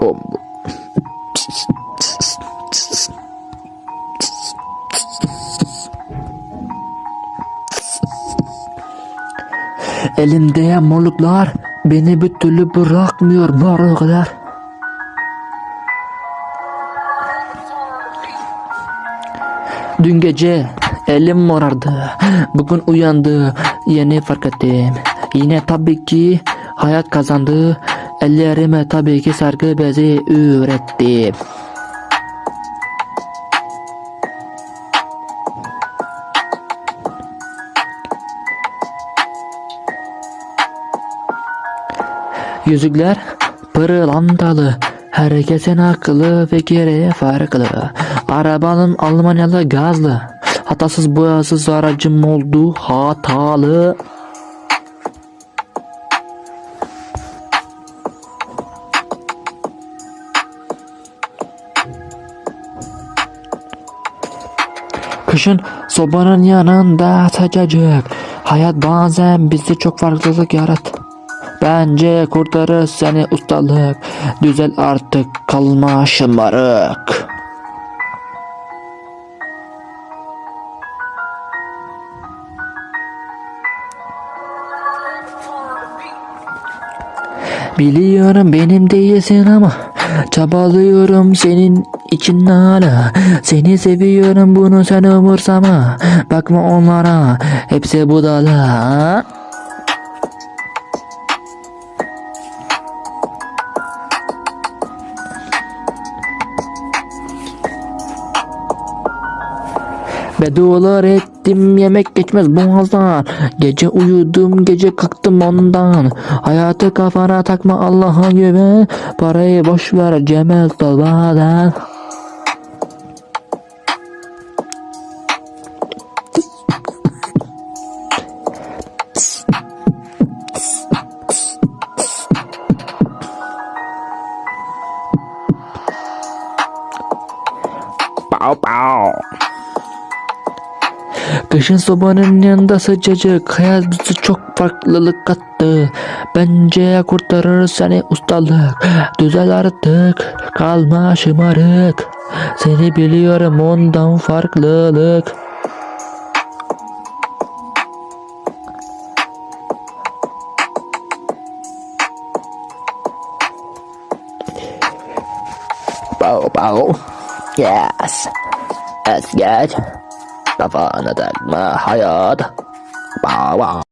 O, Elimde morluklar beni bir türlü bırakmıyor morluklar. Dün gece elim morardı. Bugün uyandı. Yeni fark ettim. Yine tabii ki hayat kazandı. Ellerime tabii ki sargı bezi ürettim. Yüzükler pırlantalı. Herkesin akıllı fikri farklı. Arabanın Almanyalı gazlı. Hatasız boyasız aracım oldu hatalı. Kışın sobanın yanında sıcacık. Hayat bazen bizi çok farklılık yarat. Bence kurtarır seni ustalık. Düzel artık kalma şımarık. Biliyorum benim değilsin ama Çabalıyorum senin için hala Seni seviyorum bunu sen umursama. Bakma onlara hepsi budala. Bedualar ettim yemek geçmez boğazdan. Gece uyudum gece kalktım ondan. Hayatı kafana takma Allah'a güven. Parayı boş ver Cemel Dalbadan Pow pow. Kışın sobanın yanında sıcacık Hayat bizi çok farklılık kattı Bence kurtarır seni ustalık Düzel artık Kalma şımarık Seni biliyorum ondan farklılık Bow bow. Yes. That's good. Kafana takma hayat. Bow wow.